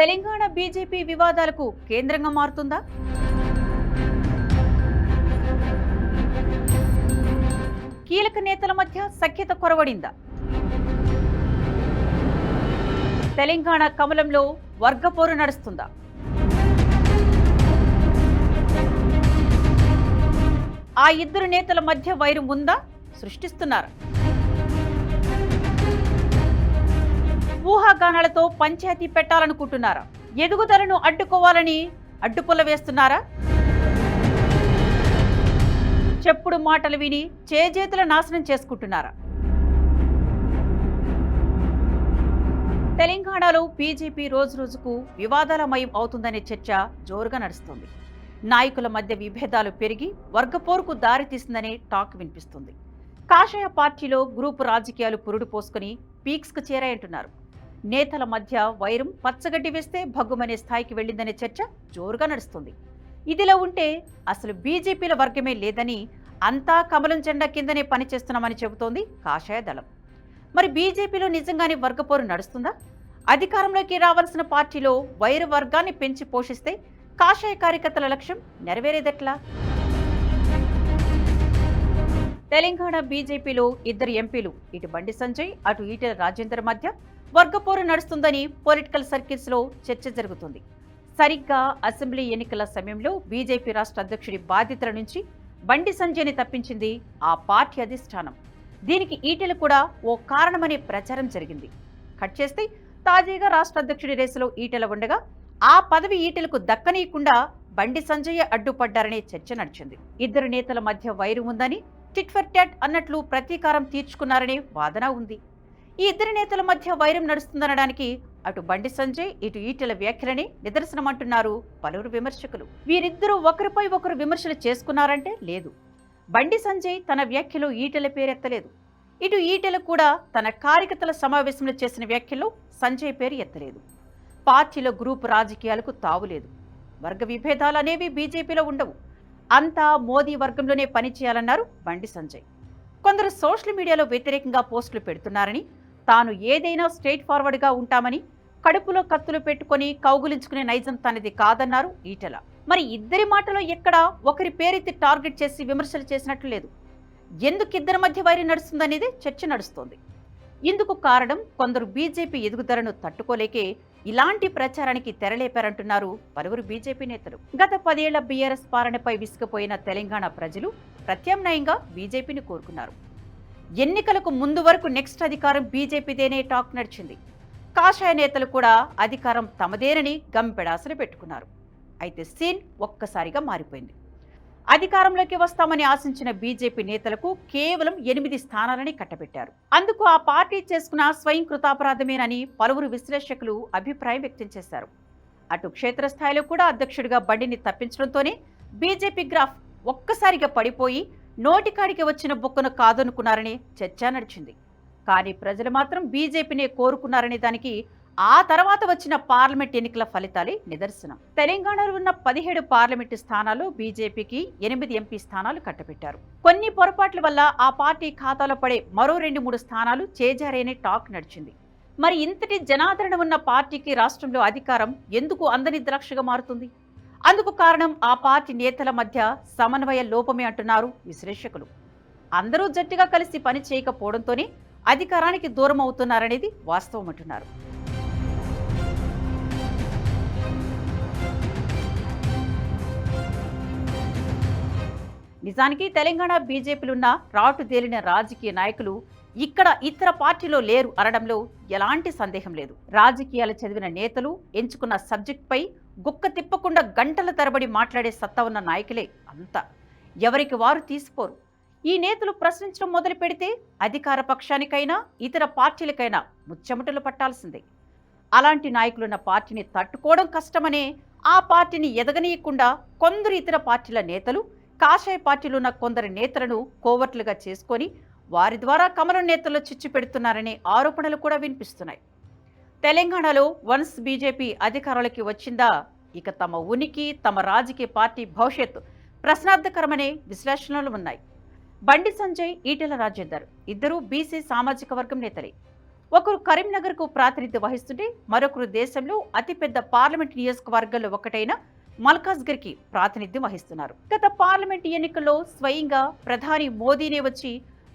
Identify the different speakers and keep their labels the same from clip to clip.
Speaker 1: Telangana BJP వివాదాలకు కేంద్రంగా మారుతుందా? కీలక నేతల మధ్య సఖ్యత కొరవడిందా? తెలంగాణ కమలంలో వర్గపోరు నడుస్తుందా? ఆ ఇద్దరు నేతల మధ్య వైరం ఉందా సృష్టిస్తున్నారు? ఊహాగానాలతో పంచాయతీ పెట్టాలనుకుంటున్నారా? ఎదుగుదలను అడ్డుకోవాలని అడ్డుపుల్ల వేస్తున్నారా? చెప్పుడు మాటలు విని చేజేతుల నాశనం చేసుకుంటున్నారా? తెలంగాణలో బీజేపీ రోజు రోజుకు వివాదాలమయం అవుతుందనే చర్చ జోరుగా నడుస్తుంది. నాయకుల మధ్య విభేదాలు పెరిగి వర్గపోరుకు దారితీస్తుందనే టాక్ వినిపిస్తుంది. కాషాయ పార్టీలో గ్రూపు రాజకీయాలు పురుడు పోసుకుని పీక్స్కు చేరాయంటున్నారు. నేతల మధ్య వైరం పచ్చగడ్డి వేస్తే భగ్గుమనే స్థాయికి వెళ్ళిందనే చర్చ జోరుగా నడుస్తుంది. ఇదిలా ఉంటే అసలు బీజేపీల వర్గమే లేదని అంతా కమలం జెండా కిందనే పనిచేస్తున్నామని చెబుతోంది కాషాయ దళం. మరి బీజేపీలో నిజంగానే వర్గపోరు నడుస్తుందా? అధికారంలోకి రావాల్సిన పార్టీలో వైరు వర్గాన్ని పెంచి పోషిస్తే కాషాయ కార్యకర్తల లక్ష్యం నెరవేరేదెట్లా? తెలంగాణ బీజేపీలో ఇద్దరు ఎంపీలు. ఇటు బండి సంజయ్ అటు ఈటెల రాజేందర్ మధ్య వర్గపోరు నడుస్తుందని పొలిటికల్ సర్కిల్స్లో చర్చ జరుగుతుంది. సరిగ్గా అసెంబ్లీ ఎన్నికల సమయంలో బీజేపీ రాష్ట్ర అధ్యక్షుడి బాధ్యతల నుంచి బండి సంజయ్ని తప్పించింది ఆ పార్టీ అధిష్టానం. దీనికి ఈటెలు కూడా ఓ కారణమనే ప్రచారం జరిగింది. కట్ చేస్తే తాజాగా రాష్ట్ర అధ్యక్షుడి రేసులో ఈటెల ఉండగా ఆ పదవి ఈటెలకు దక్కనీయకుండా బండి సంజయ్ అడ్డుపడ్డారనే చర్చ నడిచింది. ఇద్దరు నేతల మధ్య వైరు ఉందని టిట్ ఫర్ టాట్ అన్నట్లు ప్రతీకారం తీర్చుకున్నారనే వాదన ఉంది. ఈ ఇద్దరు నేతల మధ్య వైరం నడుస్తుందనడానికి అటు బండి సంజయ్ ఇటు ఈటెల వ్యాఖ్యలనే నిదర్శనమంటున్నారు పలువురు విమర్శకులు. వీరిద్దరూ ఒకరిపై ఒకరు విమర్శలు చేసుకున్నారంటే లేదు. బండి సంజయ్ తన వ్యాఖ్యలో ఈటెల పేరెత్తలేదు. ఇటు ఈటెల కూడా తన కార్యకర్తల సమావేశంలో చేసిన వ్యాఖ్యలో సంజయ్ పేరు ఎత్తలేదు. పార్టీలో గ్రూప్ రాజకీయాలకు తావులేదు. వర్గ విభేదాలు అనేవి బీజేపీలో ఉండవు. అంతా మోదీ వర్గంలోనే పనిచేయాలన్నారు బండి సంజయ్. కొందరు సోషల్ మీడియాలో వ్యతిరేకంగా పోస్టులు పెడుతున్నారని తాను ఏదైనా స్ట్రైట్ ఫార్వర్డ్గా ఉంటామని కడుపులో కత్తులు పెట్టుకొని కౌగులించుకునే నైజం తనది కాదన్నారు ఈటెల. మరి ఇద్దరి మాటలో ఎక్కడా ఒకరి పేరెత్తి టార్గెట్ చేసి విమర్శలు చేసినట్లు లేదు. ఎందుకు ఇద్దరి మధ్య వైరి నడుస్తుందనేది చర్చ నడుస్తోంది. ఇందుకు కారణం కొందరు బీజేపీ ఎదుగుదలను తట్టుకోలేకే ఇలాంటి ప్రచారానికి తెరలేపారంటున్నారు పలువురు బీజేపీ నేతలు. గత పదేళ్ళ బీఆర్ఎస్ పాలనపై విసుకుపోయిన తెలంగాణ ప్రజలు ప్రత్యామ్నాయంగా బీజేపీని కోరుకున్నారు. ఎన్నికలకు ముందు వరకు నెక్స్ట్ అధికారం బీజేపీదేనే టాక్ నడిచింది. కాషాయ నేతలు కూడా అధికారం తమదేనని గంపెడాసలు పెట్టుకున్నారు. అయితే సీన్ ఒక్కసారిగా మారిపోయింది. అధికారంలోకి వస్తామని ఆశించిన బీజేపీ నేతలకు కేవలం ఎనిమిది స్థానాలని కట్టబెట్టారు. అందుకు ఆ పార్టీ చేసుకున్న స్వయం కృతాపరాధమేనని పలువురు విశ్లేషకులు అభిప్రాయం వ్యక్తం చేశారు. అటు క్షేత్రస్థాయిలో కూడా అధ్యక్షుడిగా బండిని తప్పించడంతోనే బీజేపీ గ్రాఫ్ ఒక్కసారిగా పడిపోయి నోటికాడికి వచ్చిన బుక్కను కాదనుకున్నారని చర్చ నడిచింది. కానీ ప్రజలు మాత్రం బీజేపీనే కోరుకున్నారనే దానికి ఆ తర్వాత వచ్చిన పార్లమెంట్ ఎన్నికల ఫలితాలే నిదర్శనం. తెలంగాణలో ఉన్న పదిహేడు పార్లమెంటు స్థానాలు బీజేపీకి ఎనిమిది ఎంపీ స్థానాలు కట్టబెట్టారు. కొన్ని పొరపాట్ల వల్ల ఆ పార్టీ ఖాతాలో పడే మరో రెండు మూడు స్థానాలు చేజారేనే టాక్ నడిచింది. మరి ఇంతటి జనాదరణ ఉన్న పార్టీకి రాష్ట్రంలో అధికారం ఎందుకు అందని ద్రాక్షగా మారుతుంది? అందుకు కారణం ఆ పార్టీ నేతల మధ్య సమన్వయ లోపమే అంటున్నారు విశ్లేషకులు. అందరూ జట్టుగా కలిసి పని చేయకపోవడంతోనే అధికారానికి దూరం అవుతున్నారనేది వాస్తవం అంటున్నారు. నిజానికి తెలంగాణ బీజేపీలున్న రాటు తేలిన రాజకీయ నాయకులు ఇక్కడ ఇతర పార్టీలో లేరు అనడంలో ఎలాంటి సందేహం లేదు. రాజకీయాలు చదివిన నేతలు ఎంచుకున్న సబ్జెక్ట్పై గుక్క తిప్పకుండా గంటల తరబడి మాట్లాడే సత్తా ఉన్న నాయకులే అంతా. ఎవరికి వారు తీసిపోరు. ఈ నేతలు ప్రశ్నించడం మొదలు పెడితే అధికార పక్షానికైనా ఇతర పార్టీలకైనా ముచ్చెమటలు పట్టాల్సిందే. అలాంటి నాయకులున్న పార్టీని తట్టుకోవడం కష్టమనే ఆ పార్టీని ఎదగనీయకుండా కొందరు ఇతర పార్టీల నేతలు కాషాయ పార్టీలున్న కొందరు నేతలను కోవర్ట్లుగా చేసుకొని వారి ద్వారా కమలం నేతలు చిచ్చు పెడుతున్నారనే ఆరోపణలు కూడా వినిపిస్తున్నాయి. తెలంగాణలో వన్స్ బీజేపీ అధికారంలోకి వచ్చిందా? ఇక తమ ఉనికి తమ రాజకీయ పార్టీ భవిష్యత్తు ప్రశ్నార్థకరమనే విశ్లేషణలు ఉన్నాయి. బండి సంజయ్ ఈటెల రాజేందర్ ఇద్దరూ బీసీ సామాజిక వర్గం నేతలే. ఒకరు కరీంనగర్కు ప్రాతినిధ్యం వహిస్తుంటే మరొకరు దేశంలో అతిపెద్ద పార్లమెంట్ నియోజకవర్గంలో ఒకటైన మల్కాజ్గిరికి ప్రాతినిధ్యం వహిస్తున్నారు. గత పార్లమెంట్ ఎన్నికల్లో స్వయంగా ప్రధాని మోదీనే వచ్చి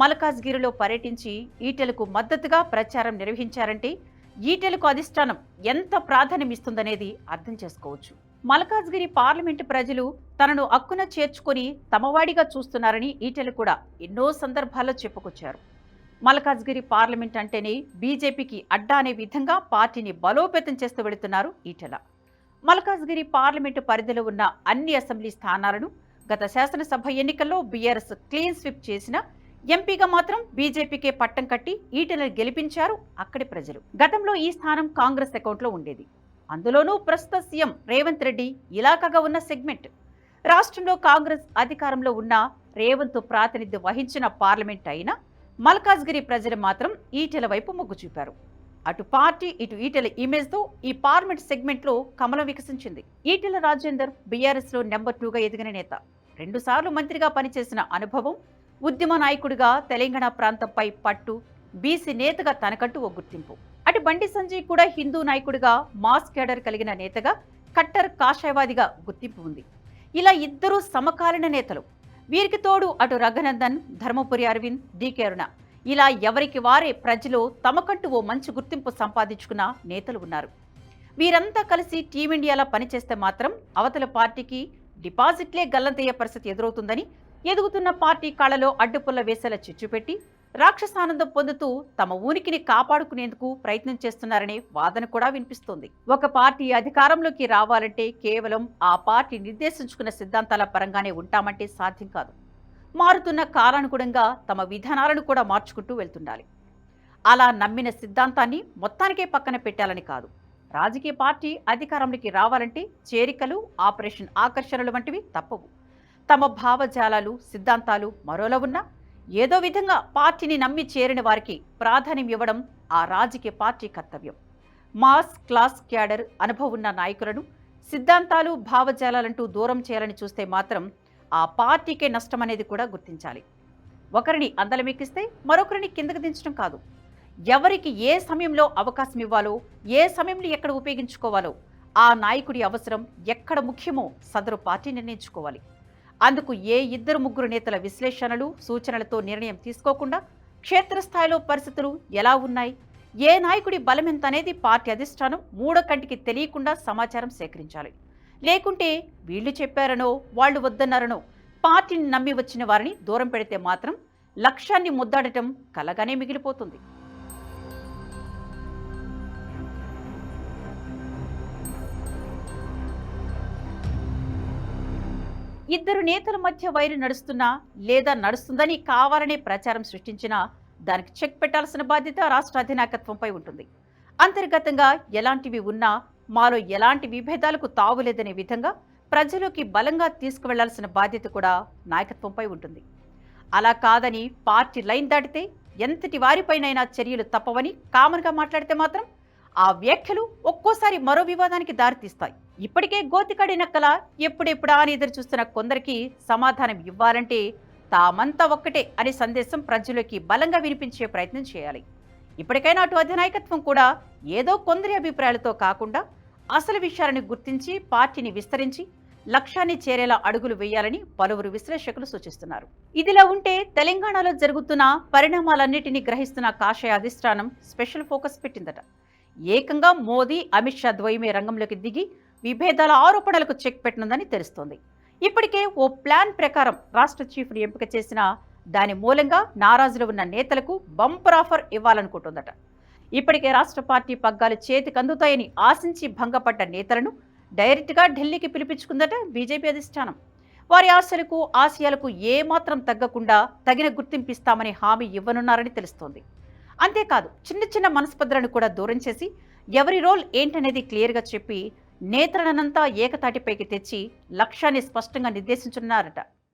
Speaker 1: మల్కాజ్గిరిలో పర్యటించి ఈటెలకు మద్దతుగా ప్రచారం నిర్వహించారంటే ఈటెలకు అధిష్టానం ఎంత ప్రాధాన్యం ఇస్తుందనేది అర్థం చేసుకోవచ్చు. మల్కాజ్గిరి పార్లమెంటు ప్రజలు తనను అక్కున చేర్చుకొని తమవాడిగా చూస్తున్నారని ఈటెలు కూడా ఎన్నో సందర్భాల్లో చెప్పుకొచ్చారు. మల్కాజ్గిరి పార్లమెంట్ అంటేనే బీజేపీకి అడ్డా అనే విధంగా పార్టీని బలోపేతం చేస్తూ వెళుతున్నారు ఈటెల. మల్కాజ్గిరి పార్లమెంటు పరిధిలో ఉన్న అన్ని అసెంబ్లీ స్థానాలను గత శాసనసభ ఎన్నికల్లో బీఆర్ఎస్ క్లీన్ స్విప్ చేసిన ఎంపీగా మాత్రం బీజేపీకే పట్టం కట్టి ఈటెలను గెలిపించారు అక్కడి ప్రజలు. గతంలో ఈ స్థానం కాంగ్రెస్ అకౌంట్లో ఉండేది. అందులోనూ ప్రస్తుత సీఎం రేవంత్ రెడ్డి ఇలాకాగా ఉన్న సెగ్మెంట్. రాష్ట్రంలో కాంగ్రెస్ అధికారంలో ఉన్న రేవంత్ ప్రాతినిధ్యం వహించిన పార్లమెంట్ అయినా మల్కాజ్గిరి ప్రజలు మాత్రం ఈటెల వైపు మొగ్గు చూపారు. అటు పార్టీ ఇటు ఈటెల ఇమేజ్తో ఈ పార్లమెంట్ సెగ్మెంట్లో కమలం వికసించింది. ఈటెల రాజేందర్ బీఆర్ఎస్లో నెంబర్ టూగా ఎదిగిన నేత. రెండుసార్లు మంత్రిగా పనిచేసిన అనుభవం ఉద్యమ నాయకుడిగా తెలంగాణ ప్రాంతంపై పట్టు బీసీ నేతగా తనకంటూ ఓ గుర్తింపు. అటు బండి సంజయ్ కూడా హిందూ నాయకుడిగా మాస్ కేడర్ కలిగిన నేతగా కట్టర్ కాషాయవాదిగా గుర్తింపు ఉంది. ఇలా ఇద్దరు సమకాలీన నేతలు. వీరికి తోడు అటు రఘనందన్ ధర్మపురి అరవింద్ డీకే అరుణ. ఇలా ఎవరికి వారే ప్రజలు తమకంటూ ఓ మంచి గుర్తింపు సంపాదించుకున్న నేతలు ఉన్నారు. వీరంతా కలిసి టీమిండియాలో పనిచేస్తే మాత్రం అవతల పార్టీకి డిపాజిట్లే గల్లంతయ్యే పరిస్థితి ఎదురవుతుందని ఎదుగుతున్న పార్టీ కళలో అడ్డుపుల్ల వేసేలా చిచ్చుపెట్టి రాక్షసానందం పొందుతూ తమ ఉనికిని కాపాడుకునేందుకు ప్రయత్నం చేస్తున్నారనే వాదన కూడా వినిపిస్తోంది. ఒక పార్టీ అధికారంలోకి రావాలంటే కేవలం ఆ పార్టీ నిర్దేశించుకున్న సిద్ధాంతాల పరంగానే ఉంటామంటే సాధ్యం కాదు. మారుతున్న కాలానుగుణంగా తమ విధానాలను కూడా మార్చుకుంటూ వెళ్తుండాలి. అలా నమ్మిన సిద్ధాంతాన్ని మొత్తానికే పక్కన పెట్టాలని కాదు. రాజకీయ పార్టీ అధికారంలోకి రావాలంటే చేరికలు ఆపరేషన్ ఆకర్షణలు వంటివి తప్పవు. తమ భావజాలాలు సిద్ధాంతాలు మరోలా ఉన్నా ఏదో విధంగా పార్టీని నమ్మి చేరిన వారికి ప్రాధాన్యం ఇవ్వడం ఆ రాజకీయ పార్టీ కర్తవ్యం. మాస్ క్లాస్ క్యాడర్ అనుభవం ఉన్న నాయకులను సిద్ధాంతాలు భావజాలాలంటూ దూరం చేయాలని చూస్తే మాత్రం ఆ పార్టీకే నష్టం అనేది కూడా గుర్తించాలి. ఒకరిని అందలమెక్కిస్తే మరొకరిని కిందకు దించడం కాదు. ఎవరికి ఏ సమయంలో అవకాశం ఇవ్వాలో ఏ సమయంలో ఎక్కడ ఉపయోగించుకోవాలో ఆ నాయకుడి అవసరం ఎక్కడ ముఖ్యమో సదరు పార్టీ నిర్ణయించుకోవాలి. అందుకు ఏ ఇద్దరు ముగ్గురు నేతల విశ్లేషణలు సూచనలతో నిర్ణయం తీసుకోకుండా క్షేత్రస్థాయిలో పరిస్థితులు ఎలా ఉన్నాయి ఏ నాయకుడి బలమెంత ఎంత అనేది పార్టీ అధిష్టానం మూడో కంటికి తెలియకుండా సమాచారం సేకరించాలి. లేకుంటే వీళ్ళు చెప్పారనో వాళ్ళు వద్దన్నారనో పార్టీని నమ్మి వచ్చిన వారిని దూరం పెడితే మాత్రం లక్ష్యాన్ని ముద్దాడటం కలగానే మిగిలిపోతుంది. ఇద్దరు నేతల మధ్య వైరు నడుస్తున్నా లేదా నడుస్తుందని కావాలనే ప్రచారం సృష్టించినా దానికి చెక్ పెట్టాల్సిన బాధ్యత రాష్ట్ర అధినాయకత్వంపై ఉంటుంది. అంతర్గతంగా ఎలాంటివి ఉన్నా మాలో ఎలాంటి విభేదాలకు తావులేదనే విధంగా ప్రజలోకి బలంగా తీసుకువెళ్ళాల్సిన బాధ్యత కూడా నాయకత్వంపై ఉంటుంది. అలా కాదని పార్టీ లైన్ దాటితే ఎంతటి వారిపైనైనా చర్యలు తప్పవని కామన్గా మాట్లాడితే మాత్రం ఆ వ్యాఖ్యలు ఒక్కోసారి మరో వివాదానికి దారితీస్తాయి. ఇప్పటికే గోతికడి నక్కల ఎప్పుడెప్పుడా అని ఎదురు చూస్తున్న కొందరికి సమాధానం ఇవ్వాలంటే తామంతా ఒక్కటే అనే సందేశం ప్రజలకి బలంగా వినిపించే ప్రయత్నం చేయాలి. ఇప్పటికైనా అటు అధినాయకత్వం కూడా ఏదో కొందరి అభిప్రాయాలతో కాకుండా అసలు విషయాలను గుర్తించి పార్టీని విస్తరించి లక్ష్యాన్ని చేరేలా అడుగులు వేయాలని పలువురు విశ్లేషకులు సూచిస్తున్నారు. ఇదిలా ఉంటే తెలంగాణలో జరుగుతున్న పరిణామాలన్నిటినీ గ్రహిస్తున్న కాషాయ అధిష్టానం స్పెషల్ ఫోకస్ పెట్టిందట. ఏకంగా మోదీ అమిత్ షా ద్వయమే రంగంలోకి దిగి విభేదాల ఆరోపణలకు చెక్ పెట్టనుందని తెలుస్తోంది. ఇప్పటికే ఓ ప్లాన్ ప్రకారం రాష్ట్ర చీఫ్ను ఎంపిక చేసిన దాని మూలంగా నారాజులు ఉన్న నేతలకు బంపర్ ఆఫర్ ఇవ్వాలనుకుంటుందట. ఇప్పటికే రాష్ట్ర పార్టీ పగ్గాలు చేతికి అందుతాయని ఆశించి భంగపడ్డ నేతలను డైరెక్ట్గా ఢిల్లీకి పిలిపించుకుందట బీజేపీ అధిష్టానం. వారి ఆశలకు ఆశయాలకు ఏమాత్రం తగ్గకుండా తగిన గుర్తింపిస్తామని హామీ ఇవ్వనున్నారని తెలుస్తోంది. అంతేకాదు చిన్న చిన్న మనస్పర్ధలను కూడా దూరం చేసి ఎవరి రోల్ ఏంటనేది క్లియర్గా చెప్పి నేతలనంతా ఏకతాటిపైకి తెచ్చి లక్ష్యాన్ని స్పష్టంగా నిర్దేశించున్నారట